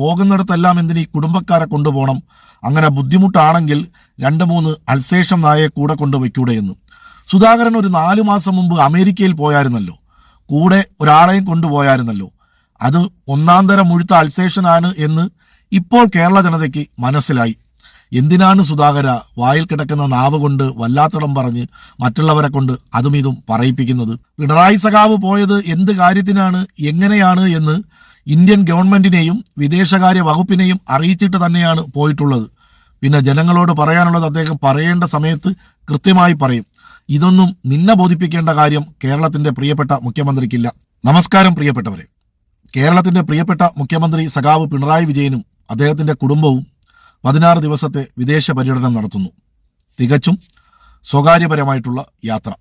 പോകുന്നിടത്തെല്ലാം എന്തിനീ കുടുംബക്കാരെ കൊണ്ടുപോകണം? അങ്ങനെ ബുദ്ധിമുട്ടാണെങ്കിൽ രണ്ട് മൂന്ന് അൽശേഷം നായയെ കൂടെ കൊണ്ടുവയ്ക്കൂടെ എന്ന്. സുധാകരൻ ഒരു നാലു മാസം മുമ്പ് അമേരിക്കയിൽ പോയായിരുന്നല്ലോ. കൂടെ ഒരാളെയും കൊണ്ടുപോയായിരുന്നല്ലോ. അത് ഒന്നാം തരം മുഴുത്ത അൽസേഷനാണ് എന്ന് ഇപ്പോൾ കേരള ജനതയ്ക്ക് മനസ്സിലായി. എന്തിനാണ് സുധാകര വായിൽ കിടക്കുന്ന നാവ് കൊണ്ട് വല്ലാത്തടം പറഞ്ഞ് മറ്റുള്ളവരെ കൊണ്ട് അതും ഇതും പറയിപ്പിക്കുന്നത്? പിണറായി സഖാവ് പോയത് എന്ത് കാര്യത്തിനാണ് എങ്ങനെയാണ് എന്ന് ഇന്ത്യൻ ഗവൺമെന്റിനെയും വിദേശകാര്യ വകുപ്പിനെയും അറിയിച്ചിട്ട് തന്നെയാണ് പോയിട്ടുള്ളത്. പിന്നെ ജനങ്ങളോട് പറയാനുള്ളത് അദ്ദേഹം പറയേണ്ട സമയത്ത് കൃത്യമായി പറയും. ഇതൊന്നും നിന്നെ ബോധിപ്പിക്കേണ്ട കാര്യം കേരളത്തിന്റെ പ്രിയപ്പെട്ട മുഖ്യമന്ത്രിക്കില്ല. നമസ്കാരം പ്രിയപ്പെട്ടവരെ. കേരളത്തിന്റെ പ്രിയപ്പെട്ട മുഖ്യമന്ത്രി സഖാവ് പിണറായി വിജയനും അദ്ദേഹത്തിന്റെ കുടുംബവും പതിനാറ് ദിവസത്തെ വിദേശ പര്യടനം നടത്തുന്നു. തികച്ചും സ്വകാര്യപരമായിട്ടുള്ള യാത്ര.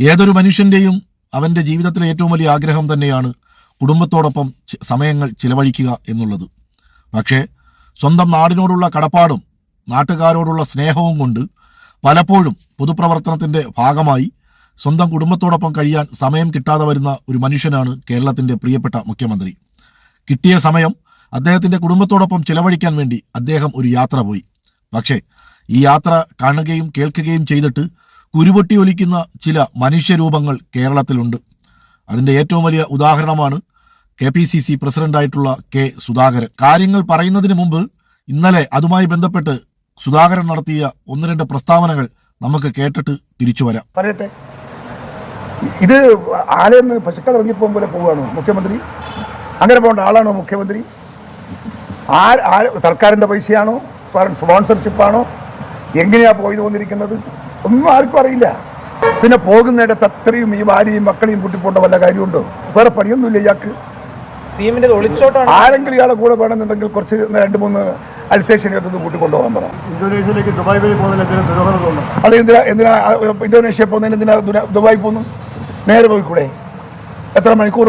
ഏതൊരു മനുഷ്യന്റെയും അവന്റെ ജീവിതത്തിലെ ഏറ്റവും വലിയ ആഗ്രഹം തന്നെയാണ് കുടുംബത്തോടൊപ്പം സമയങ്ങൾ ചിലവഴിക്കുക എന്നുള്ളത്. പക്ഷേ സ്വന്തം നാടിനോടുള്ള കടപ്പാടും നാട്ടുകാരോടുള്ള സ്നേഹവും കൊണ്ട് പലപ്പോഴും പൊതുപ്രവർത്തനത്തിന്റെ ഭാഗമായി സ്വന്തം കുടുംബത്തോടൊപ്പം കഴിയാൻ സമയം കിട്ടാതെ വരുന്ന ഒരു മനുഷ്യനാണ് കേരളത്തിന്റെ പ്രിയപ്പെട്ട മുഖ്യമന്ത്രി. കിട്ടിയ സമയം അദ്ദേഹത്തിന്റെ കുടുംബത്തോടൊപ്പം ചിലവഴിക്കാൻ വേണ്ടി അദ്ദേഹം ഒരു യാത്ര പോയി. പക്ഷേ ഈ യാത്ര കാണുകയും കേൾക്കുകയും ചെയ്തിട്ട് കുരുപൊട്ടി ഒലിക്കുന്ന ചില മനുഷ്യരൂപങ്ങൾ കേരളത്തിലുണ്ട്. അതിന്റെ ഏറ്റവും വലിയ ഉദാഹരണമാണ് കെ പി സി സി പ്രസിഡന്റായിട്ടുള്ള കെ സുധാകരൻ. കാര്യങ്ങൾ പറയുന്നതിന് മുമ്പ് ഇന്നലെ അതുമായി ബന്ധപ്പെട്ട് സുധാകരൻ നടത്തിയ ഒന്ന് രണ്ട് പ്രസ്താവനകൾ നമുക്ക് കേട്ടിട്ട് തിരിച്ചു വരാം. പറയട്ടെ. ഇത് ആലയം പശുക്കൾ ഇറങ്ങിപ്പോകും പോലെ പോവുകയാണോ മുഖ്യമന്ത്രി? അങ്ങനെ പോകേണ്ട ആളാണോ മുഖ്യമന്ത്രി? സർക്കാരിന്റെ പൈസയാണോ? സ്പോൺസർഷിപ്പാണോ? എങ്ങനെയാ പോയി തോന്നിരിക്കുന്നത് ഒന്നും ആർക്കും അറിയില്ല. പിന്നെ പോകുന്നിടത്ത് അത്രയും ഈ ഭാര്യയും മക്കളെയും കൂട്ടിപ്പോണ്ട വല്ല കാര്യമുണ്ടോ? വേറെ പണിയൊന്നുമില്ല ഇയാൾക്ക്. ആരെങ്കിലും ഇയാളെ കൂടെ വേണമെന്നുണ്ടെങ്കിൽ കുറച്ച് രണ്ട് മൂന്ന് അൽസേഷനൊക്കെ കൂട്ടിക്കൊണ്ടുപോകാൻ പറ. ഇന്തോനേഷ്യയിലേക്ക് ദുബായ് വഴി പോകുന്നതിന് അത് എന്തിനാ എന്തിനാ ഇന്തോനേഷ്യ പോകുന്നതിന് എന്തിനാ ദുബായ് പോകുന്നു? നേരെ പോയിക്കൂടെ? എത്ര മണിക്കൂർ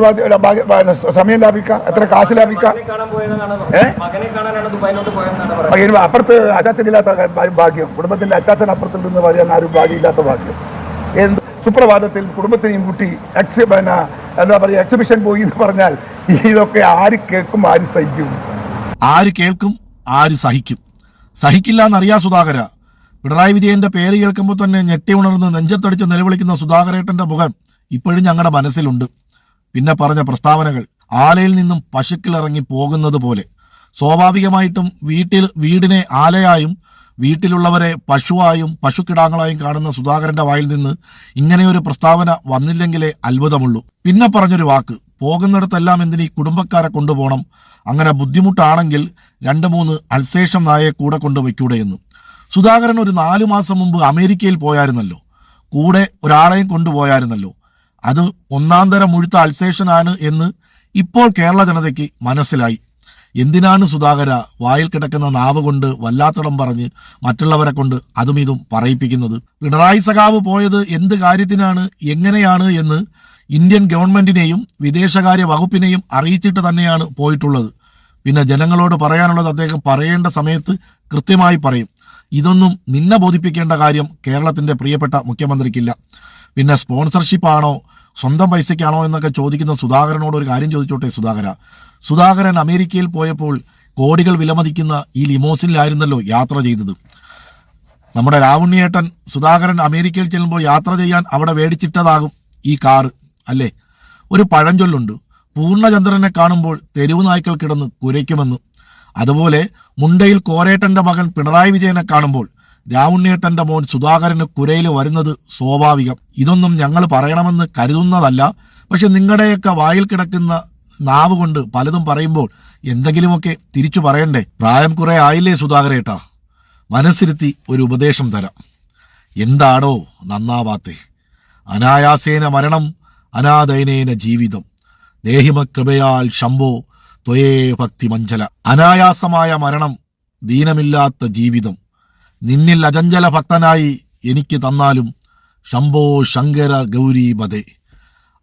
സമയം ലാഭിക്കാം? എത്ര കാശ് ലാഭിക്കാം? അപ്പുറത്ത് അച്ചാച്ചനില്ലാത്ത ഭാഗ്യം. കുടുംബത്തിന്റെ അച്ചാച്ചൻ അപ്പുറത്തിൽ നിന്ന് പറയാൻ ആരും ഭാഗ്യമില്ലാത്ത ഭാഗ്യം. എന്ത്? സുപ്രഭാതത്തിൽ കുടുംബത്തിനെയും കൂട്ടി എക്സ് പിന്നെ എന്താ പറയുക എക്സിബിഷൻ പോയി എന്ന് പറഞ്ഞാൽ ഇതൊക്കെ ആര് കേൾക്കും ആര് സഹിക്കും? ആര് കേൾക്കും ആര് സഹിക്കും. സഹിക്കില്ല എന്നറിയാ സുധാകര. പിണറായി വിജയന്റെ പേര് കേൾക്കുമ്പോൾ തന്നെ ഞെട്ടി ഉണർന്ന് നെഞ്ചത്തടിച്ച് നിലവിളിക്കുന്ന സുധാകരേട്ടന്റെ മുഖം ഇപ്പോഴും ഞങ്ങളുടെ മനസ്സിലുണ്ട്. പിന്നെ പറഞ്ഞ പ്രസ്താവനകൾ ആലയിൽ നിന്നും പശുക്കളിറങ്ങി പോകുന്നത് പോലെ. സ്വാഭാവികമായിട്ടും വീട്ടിൽ വീടിനെ ആലയായും വീട്ടിലുള്ളവരെ പശുവായും പശുക്കിടാങ്ങളായും കാണുന്ന സുധാകരന്റെ വായിൽ നിന്ന് ഇങ്ങനെയൊരു പ്രസ്താവന വന്നില്ലെങ്കിലേ അത്ഭുതമുള്ളൂ. പിന്നെ പറഞ്ഞൊരു വാക്ക് പോകുന്നിടത്തെല്ലാം എന്തിനീ കുടുംബക്കാരെ കൊണ്ടുപോകണം? അങ്ങനെ ബുദ്ധിമുട്ടാണെങ്കിൽ രണ്ട് മൂന്ന് അൽശേഷം നായെ കൂടെ കൊണ്ടുവയ്ക്കൂടെ എന്ന്. സുധാകരൻ ഒരു നാലു മാസം മുമ്പ് അമേരിക്കയിൽ പോയായിരുന്നല്ലോ. കൂടെ ഒരാളെയും കൊണ്ടുപോയായിരുന്നല്ലോ അത് ഒന്നാം തരം മുഴുത്ത അൽസേഷനാണ് എന്ന് ഇപ്പോൾ കേരള ജനതയ്ക്ക് മനസ്സിലായി. എന്തിനാണ് സുധാകര വായിൽ കിടക്കുന്ന നാവ് കൊണ്ട് വല്ലാത്തടം പറഞ്ഞ് മറ്റുള്ളവരെ കൊണ്ട് അതും ഇതും പറയിപ്പിക്കുന്നത്? പിണറായി സഖാവ് പോയത് എന്ത് കാര്യത്തിനാണ് എങ്ങനെയാണ് എന്ന് ഇന്ത്യൻ ഗവൺമെന്റിനെയും വിദേശകാര്യ വകുപ്പിനെയും അറിയിച്ചിട്ട് തന്നെയാണ് പോയിട്ടുള്ളത്. പിന്നെ ജനങ്ങളോട് പറയാനുള്ളത് അദ്ദേഹം പറയേണ്ട സമയത്ത് കൃത്യമായി പറയും. ഇതൊന്നും നിന്നെ ബോധിപ്പിക്കേണ്ട കാര്യം കേരളത്തിന്റെ പ്രിയപ്പെട്ട മുഖ്യമന്ത്രിക്കില്ല. പിന്നെ സ്പോൺസർഷിപ്പ് ആണോ? സ്വന്തം പൈസയ്ക്കാണോ എന്നൊക്കെ ചോദിക്കുന്ന സുധാകരനോട് ഒരു കാര്യം ചോദിച്ചോട്ടെ സുധാകര. സുധാകരൻ അമേരിക്കയിൽ പോയപ്പോൾ കോടികൾ വിലമതിക്കുന്ന ഈ ലിമോസിനിലായിരുന്നല്ലോ യാത്ര ചെയ്തത്. നമ്മുടെ രാവുണ്ണിയേട്ടൻ സുധാകരൻ അമേരിക്കയിൽ ചെല്ലുമ്പോൾ യാത്ര ചെയ്യാൻ അവിടെ മേടിച്ചിട്ടതാകും ഈ കാറ്. അല്ലേ? ഒരു പഴഞ്ചൊല്ലുണ്ട്. പൂർണചന്ദ്രനെ കാണുമ്പോൾ തെരുവ് നായ്ക്കൾ കിടന്ന് കുരയ്ക്കുമെന്ന്. അതുപോലെ മുണ്ടയിൽ കോരേട്ടന്റെ മകൻ പിണറായി വിജയനെ കാണുമ്പോൾ രാവുണ്ണിയേട്ടന്റെ മോൻ സുധാകരന് കുരയിൽ വരുന്നത് സ്വാഭാവികം. ഇതൊന്നും ഞങ്ങൾ പറയണമെന്ന് കരുതുന്നതല്ല. പക്ഷെ നിങ്ങളുടെയൊക്കെ വായിൽ കിടക്കുന്ന നാവ് കൊണ്ട് പലതും പറയുമ്പോൾ എന്തെങ്കിലുമൊക്കെ തിരിച്ചു പറയണ്ടേ? പ്രായം കുറെ ആയില്ലേ സുധാകരേട്ടാ? മനസ്സിരുത്തി ഒരു ഉപദേശം തരാം. എന്താണോ നന്നാവാത്തെ? അനായാസേന മരണം അനാദയനേന ജീവിതം. ദേഹിമ കൃപയാൽ ശംഭോ ത്വയേ ഭക്തി മഞ്ചല അനായാസമായ മരണം ദീനമില്ലാത്ത ജീവിതം. നിന്നിൽ അജഞ്ചല ഭക്തനായി എനിക്ക് തന്നാലും ശംഭോ ശങ്കര ഗൗരി ബദേ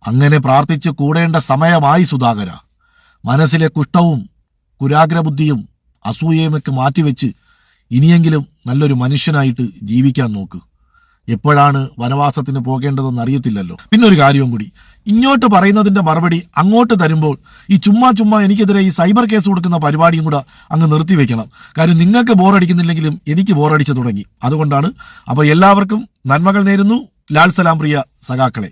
അങ്ങനെ പ്രാർത്ഥിച്ച് കൂടേണ്ട സമയമായി സുധാകര. മനസ്സിലെ കുഷ്ടവും കുരാഗ്രബുദ്ധിയും അസൂയയുമൊക്കെ മാറ്റിവെച്ച് ഇനിയെങ്കിലും നല്ലൊരു മനുഷ്യനായിട്ട് ജീവിക്കാൻ നോക്ക്. എപ്പോഴാണ് വനവാസത്തിന് പോകേണ്ടതെന്ന് അറിയത്തില്ലല്ലോ. പിന്നെ ഒരു കാര്യവും കൂടി. ഇങ്ങോട്ട് പറയുന്നതിന്റെ മറുപടി അങ്ങോട്ട് തരുമ്പോൾ ഈ ചുമ്മാ ചുമ്മാ എനിക്കെതിരെ ഈ സൈബർ കേസ് കൊടുക്കുന്ന പരിപാടിയും കൂടെ അങ്ങ് നിർത്തിവെക്കണം കാര്യം നിങ്ങൾക്ക് ബോറടിക്കുന്നില്ലെങ്കിലും എനിക്ക് ബോറടിച്ചു തുടങ്ങി. അതുകൊണ്ടാണ് അപ്പോൾ എല്ലാവർക്കും നന്മകൾ നേരുന്നു. ലാൽ സലാം പ്രിയ സഖാക്കളെ.